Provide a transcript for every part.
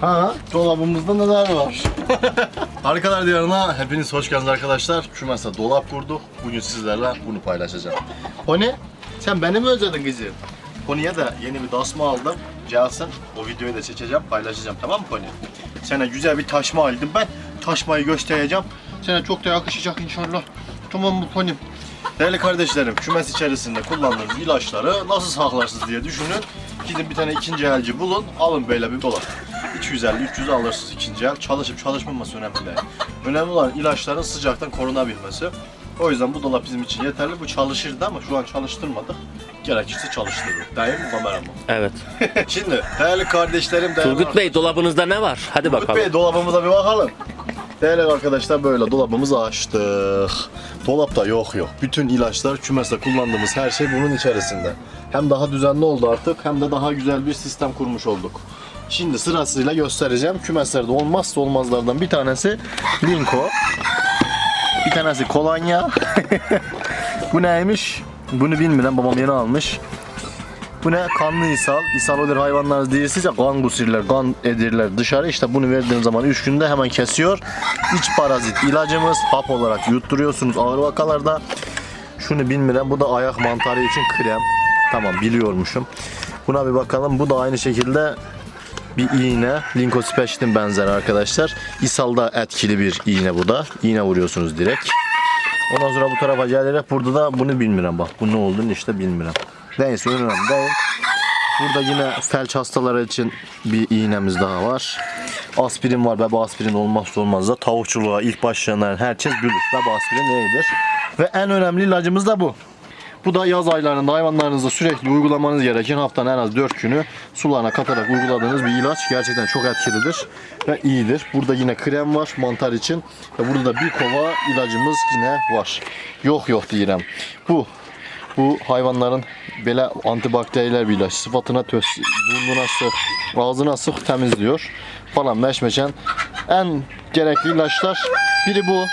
Ha, dolabımızda neler var? Arkalar diyarına hepiniz hoş geldiniz arkadaşlar. Şu mesela dolap kurduk. Bugün sizlerle bunu paylaşacağım. Pony, sen beni mi özledin kızım? Pony'ye de yeni bir dasma aldım. Gelsin. O videoyu da çekeceğim, paylaşacağım. Tamam mı Pony? Sana güzel bir taşma aldım ben. Taşmayı göstereceğim. Sana çok da yakışacak inşallah. Tamam mı Pony? Değerli kardeşlerim, kümes içerisinde kullandığınız ilaçları nasıl saklarsınız diye düşünün. Gidin bir tane ikinci elci bulun, alın böyle bir dolap. 250-300 alırsınız ikinci el. Çalışıp çalışmaması önemli değil. Önemli olan ilaçların sıcaktan korunabilmesi. O yüzden bu dolap bizim için yeterli. Bu çalışırdı ama şu an çalıştırmadık. Gerekirse çalıştırırız. Değil mi kameraman? Evet. Şimdi değerli kardeşlerim, değerli Turgut Bey dolabınızda ne var? Hadi Turgut bakalım. Bey dolabımıza bir bakalım. Değerli arkadaşlar böyle dolabımızı açtık. Dolapta yok yok. Bütün ilaçlar kümeste kullandığımız her şey bunun içerisinde. Hem daha düzenli oldu artık hem de daha güzel bir sistem kurmuş olduk. Şimdi sırasıyla göstereceğim. Kümeslerde olmazsa olmazlardan bir tanesi Linko. Bir tanesi kolonya. Bu neymiş? Bunu bilmeden babam yeni almış. Bu ne? Kanlı ishal. İshal olur hayvanlar değilsizce kan kusurlar, kan edirler dışarı. İşte bunu verdiğiniz zaman 3 günde hemen kesiyor. İç parazit ilacımız hap olarak yutturuyorsunuz ağır vakalarda. Şunu bilmeden bu da ayak mantarı için krem. Tamam biliyormuşum. Buna bir bakalım. Bu da aynı şekilde bir iğne. Linkospecitin benzeri arkadaşlar. İshalda etkili bir iğne bu da. İğne vuruyorsunuz direkt. Ondan sonra bu tarafa gelerek burada da bunu bilmiyorum bak. Bu ne olduğunu işte bilmiyorum. Neyse önemli değil. Burada yine felç hastaları için bir iğnemiz daha var. Aspirin var. Bebe aspirin olmazsa olmaz da tavukçuluğa ilk başlayanların herkes bilir. Bebe aspirin neyidir? Ve en önemli ilacımız da bu. Bu da yaz aylarında hayvanlarınızda sürekli uygulamanız gereken haftanın en az 4 günü sularına katarak uyguladığınız bir ilaç. Gerçekten çok etkilidir ve iyidir. Burada yine krem var mantar için ve burada da bir kova ilacımız yine var. Yok yok diyeceğim. Bu bu hayvanların belə antibakteriyel bir ilaç. Sıfatına töz, burnuna sık, ağzına sık temizliyor falan meşmeşen. En gerekli ilaçlar biri bu.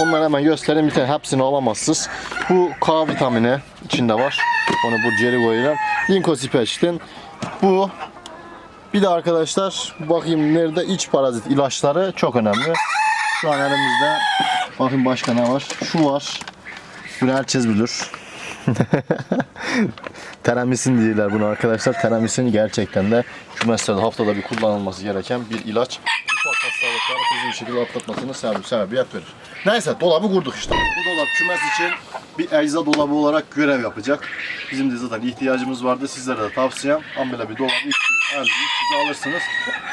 Onları hemen göstereyim. Bir tane hepsini alamazsınız. Bu K vitamini içinde var. Onu bu geri koyacağım. Linkosipectin. Bu bir de arkadaşlar bakayım nerede iç parazit ilaçları çok önemli. Şu an elimizde bakın başka ne var? Şu var. Bunu herkes bilir. Teramisin diyorlar bunu arkadaşlar. Teramisin gerçekten de kümeslerde haftada bir kullanılması gereken bir ilaç. Ufak hastalıkları hızlı bir şekilde atlatmasını sebep, sebebiyet verir. Neyse dolabı kurduk işte. Bu dolap kümes için bir ecza dolabı olarak görev yapacak. Bizim de zaten ihtiyacımız vardı. Sizlere de tavsiyem. Ama böyle bir dolap 300, 50, 300 alırsınız.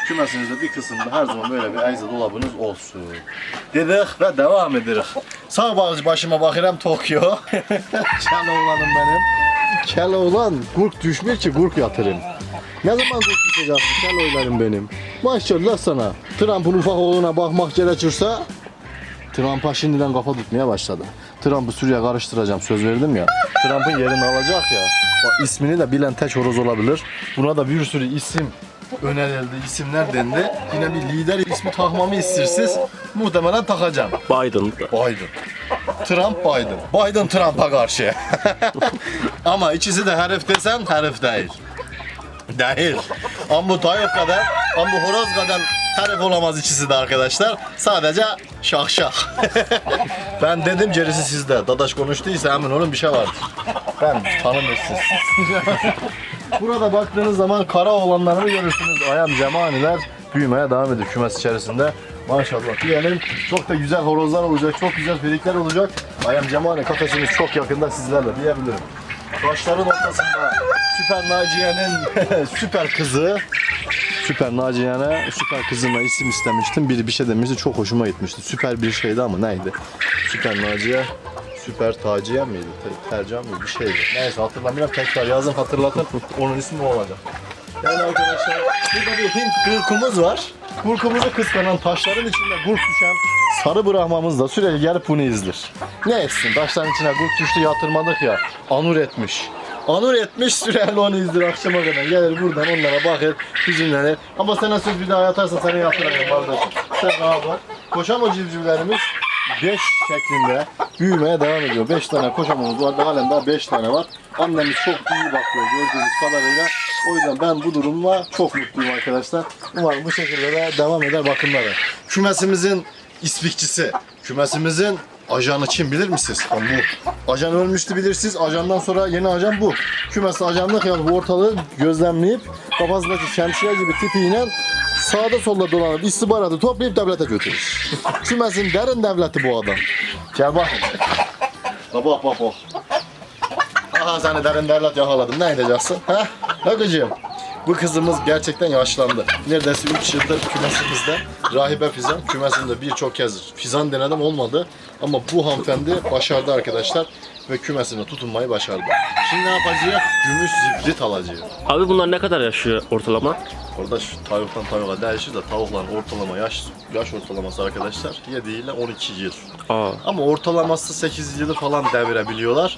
Kümesinizde bir kısımda her zaman böyle bir ecza dolabınız olsun. Dedik ve devam ederiz. Sağ baş- başıma bakıram Tokyo. Kel oğlanım benim. Kel oğlan gurk düşmüyor ki gurk yatırım. Ne zaman gurk düşeceksin kel oğlanım benim. Maşallah sana. Trump'ın ufak oğluna bakmak gerekirse Trump'a şimdiden kafa tutmaya başladı. Trump'ı Suriye karıştıracağım söz verdim ya. Trump'ın yerini alacak ya. Bak ismini de bilen tek horoz olabilir. Buna da bir sürü isim önerildi, isimler dendi. Yine bir lider ismi takmamı istirsiniz. Muhtemelen takacağım. Biden. Biden. Trump Biden. Biden Trump'a karşı. Ama ikisi de herif desen herif değil. Değil. Ama bu Tayyip kadar, ama bu horoz kadar herif olamaz ikisi de arkadaşlar. Sadece şah şah. ben dedim gerisi sizde. Dadaş konuştuysa emin olun bir şey vardır. Ben tanımırsınız. Burada baktığınız zaman kara olanlarını görürsünüz. Ayam cemaniler büyümeye devam ediyor kümes içerisinde. Maşallah diyelim. Çok da güzel horozlar olacak. Çok güzel firikler olacak. Ayam cemani kafesimiz çok yakında sizlerle diyebilirim. Başların ortasında Süper Naciye'nin süper kızı Süper Naciye'ne süper kızına isim istemiştim. Biri bir şey demişti. Çok hoşuma gitmişti. Süper bir şeydi ama neydi? Süper Naciye Süper Taciye miydi? Te- Tercih miydi? Bir şeydi. Neyse hatırlamıyorum. Tekrar yazın hatırlatın. Onun ismi o olacak. Yani arkadaşlar burada bir Hint gurkumuz var. Gurkumuzu kıskanan taşların içinde gurk düşen sarı brahmamız da sürekli gelip bunu izler. Ne etsin? Taşların içine gurk düştü yatırmadık ya. Anur etmiş. Anur etmiş sürekli onu izler akşama kadar. Gelir buradan onlara bakır, hüzünlenir. Ama sana söz bir daha yatarsa seni yatıracağım kardeşim. Sen rahat ol. Koşan o civcivlerimiz 5 şeklinde büyümeye devam ediyor. 5 tane koşamamız var. Halen daha 5 tane var. Annemiz çok iyi bakıyor gördüğünüz kadarıyla. O yüzden ben bu durumla çok mutluyum arkadaşlar. Umarım bu şekilde de devam eder bakımları. Kümesimizin ispikçisi, kümesimizin ajanı kim bilir misiniz? Ha, bu. Ajan ölmüştü bilirsiniz. Ajandan sonra yeni ajan bu. Kümesi ajanlık yani bu ortalığı gözlemleyip kafasındaki şemsiye gibi tipiyle sağda solda dolanıp istihbaratı toplayıp devlete götürür. Kümesin derin devleti bu adam. Gel bak. Bak bak bak bak. Aha derin devlet yakaladım. Ne edeceksin? Ha? Bakıcığım. Bu kızımız gerçekten yaşlandı. Neredeyse 3 yıldır kümesimizde rahibe fizan. Kümesinde birçok kez fizan denedim olmadı. Ama bu hanımefendi başardı arkadaşlar. Ve kümesine tutunmayı başardı. Şimdi ne yapacağız? Gümüş zibrit alacağız. Abi bunlar ne kadar yaşıyor ortalama? Orada şu tavuktan tavuğa değişir de tavukların ortalama yaş yaş ortalaması arkadaşlar 7 ile 12 yıl. Aa. Ama ortalaması 8 yılı falan devirebiliyorlar.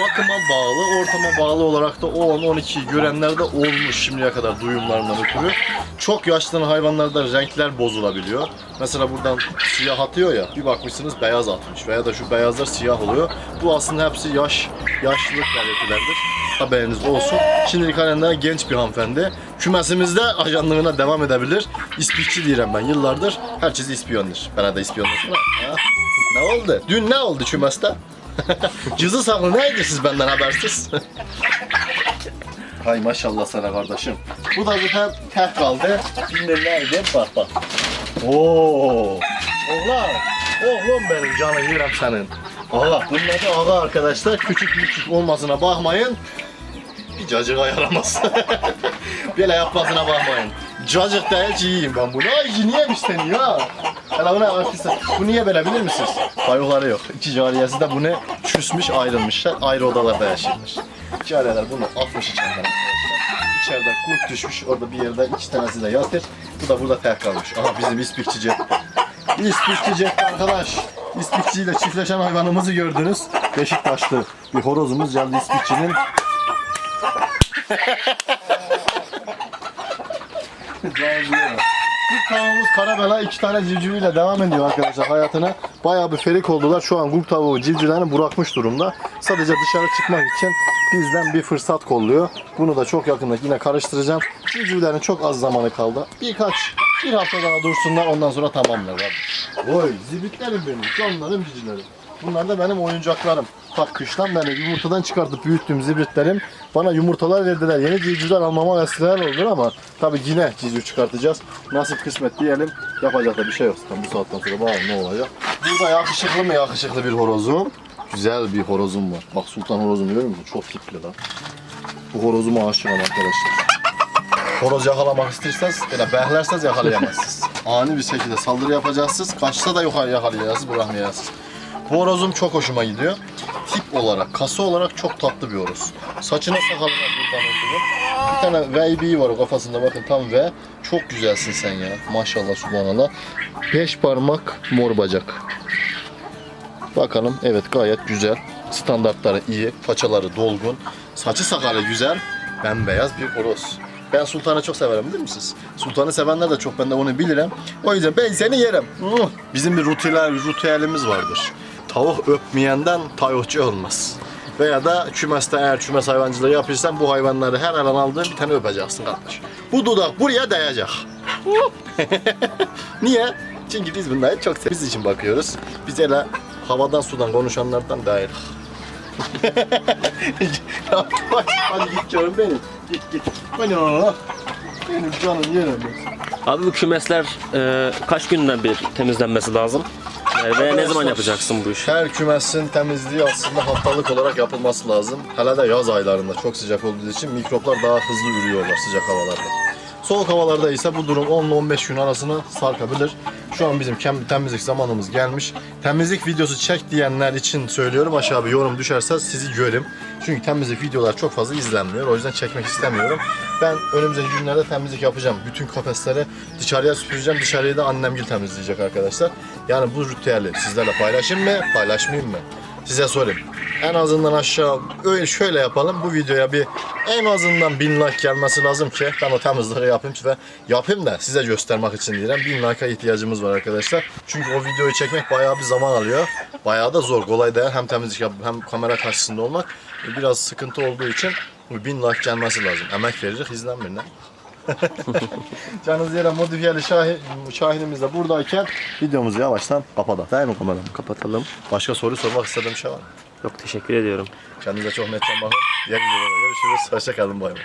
Bakıma bağlı, ortama bağlı olarak da 10-12 görenler de olmuş şimdiye kadar duyumlarından ötürü. Çok yaşlanan hayvanlarda renkler bozulabiliyor. Mesela buradan siyah atıyor ya, bir bakmışsınız beyaz atmış veya da şu beyazlar siyah oluyor. Bu aslında hepsi yaş, yaşlılık belirtilerdir. Haberiniz olsun. Şimdilik halen daha genç bir hanımefendi. Kümesimizde ajanlığına devam edebilir. İspikçi diyorum ben yıllardır. Herkes ispiyondur. Bana da ispiyonlasın ha. Ne oldu? Dün ne oldu kümeste? Cızı saklı neydi siz benden habersiz? Hay maşallah sana kardeşim. Bu da zaten tek kaldı. Şimdi neydi? Bak bak. Oo. Oğlan. Oğlum benim canım yerim senin. Ağa. Bunun adı ağa arkadaşlar. Küçük küçük olmasına bakmayın. Bir cacığa yaramaz. Böyle yapmasına bakmayın. Cacık değil ki yiyeyim ben bunu. Ay niye isteniyor ha? Hele buna arkadaşlar. Bu niye böyle bilir misiniz? Kayıkları yok. İki cariyesi de bunu küsmüş ayrılmışlar. Ayrı odalarda yaşıyormuş. Cariyeler bunu atmış içeriden. İçeride kurt düşmüş. Orada bir yerde iki tanesi de yatır. Bu da burada tek kalmış. Aha bizim ispikçi cepte. İspikçi cepte arkadaş. İspikçiyle çiftleşen hayvanımızı gördünüz. Beşiktaşlı bir horozumuz geldi ispikçinin. Bu tavuğumuz Karabela iki tane civciviyle devam ediyor arkadaşlar hayatına. Bayağı bir ferik oldular. Şu an kurt tavuğu civcivlerini bırakmış durumda. Sadece dışarı çıkmak için bizden bir fırsat kolluyor. Bunu da çok yakında yine karıştıracağım. Civcivlerin çok az zamanı kaldı. Birkaç, bir hafta daha dursunlar ondan sonra tamamlar. Oy zibitlerim benim, canlarım civcivlerim. Bunlar da benim oyuncaklarım. Tak kıştan beri yumurtadan çıkartıp büyüttüğüm zibritlerim bana yumurtalar verdiler. Yeni civcivler almama vesileler oldu ama tabii yine civciv çıkartacağız. Nasip kısmet diyelim. Yapacak da bir şey yok. Zaten bu saatten sonra bakalım ne olacak. Burada yakışıklı mı yakışıklı bir horozum. Güzel bir horozum var. Bak sultan horozum görüyor musun? Çok tipli lan. Bu horozuma aşığım arkadaşlar. Horoz yakalamak isterseniz, böyle behlerseniz yakalayamazsınız. Ani bir şekilde saldırı yapacaksınız. Kaçsa da yukarı yakalayacaksınız, bırakmayacaksınız. Bu horozum çok hoşuma gidiyor. Tip olarak, kası olarak çok tatlı bir horoz. Saçına sakalına buradan öldürür. Bir tane VB var o kafasında bakın tam V. Çok güzelsin sen ya. Maşallah subhanallah. Beş parmak mor bacak. Bakalım evet gayet güzel. Standartları iyi. Paçaları dolgun. Saçı sakalı güzel. Bembeyaz bir horoz. Ben Sultan'ı çok severim bilir misiniz? Sultan'ı sevenler de çok ben de onu bilirim. O yüzden ben seni yerim. Bizim bir ritüel, ritüelimiz vardır. Tavuk öpmeyenden tavukçu olmaz. Veya da kümeste eğer kümes hayvancılığı yapırsan bu hayvanları her alan aldığın bir tane öpeceksin kardeş. Bu dudak buraya değecek. Niye? Çünkü biz bunları çok seviyoruz. Biz için bakıyoruz. Biz hele havadan sudan konuşanlardan değiliz. Hadi git canım benim. Git git. Ona. Benim canım yerim. Abi bu kümesler e, kaç günden bir temizlenmesi lazım? Yani veya ne zaman yapacaksın bu işi? Her kümesin temizliği aslında haftalık olarak yapılması lazım. Hele de yaz aylarında çok sıcak olduğu için mikroplar daha hızlı ürüyorlar sıcak havalarda. Soğuk havalarda ise bu durum 10 ile 15 gün arasını sarkabilir. Şu an bizim temizlik zamanımız gelmiş. Temizlik videosu çek diyenler için söylüyorum. Aşağı bir yorum düşerse sizi görüm. Çünkü temizlik videolar çok fazla izlenmiyor. O yüzden çekmek istemiyorum. Ben önümüzdeki günlerde temizlik yapacağım. Bütün kafesleri dışarıya süpüreceğim. Dışarıyı da annemgil temizleyecek arkadaşlar. Yani bu ritüeli sizlerle paylaşayım mı, paylaşmayayım mı? Size sorayım. En azından aşağı öyle şöyle yapalım. Bu videoya bir en azından bin like gelmesi lazım ki ben o temizliği yapayım ve yapayım da size göstermek için diyelim. Bin like'a ihtiyacımız var arkadaşlar. Çünkü o videoyu çekmek bayağı bir zaman alıyor. Bayağı da zor. Kolay değil. Hem temizlik yapıp hem kamera karşısında olmak biraz sıkıntı olduğu için Bu bin like gelmesi lazım. Emek veririk izlenmir ne? Canınız yere modifiyeli Şahin, Şahinimiz de buradayken videomuzu yavaştan kapatalım. Değil mi kameram? Kapatalım. Başka soru sormak istediğim şey var mı? Yok teşekkür ediyorum. Kendinize çok netten bakın. Diğer videolarda görüşürüz. Hoşçakalın bay bay.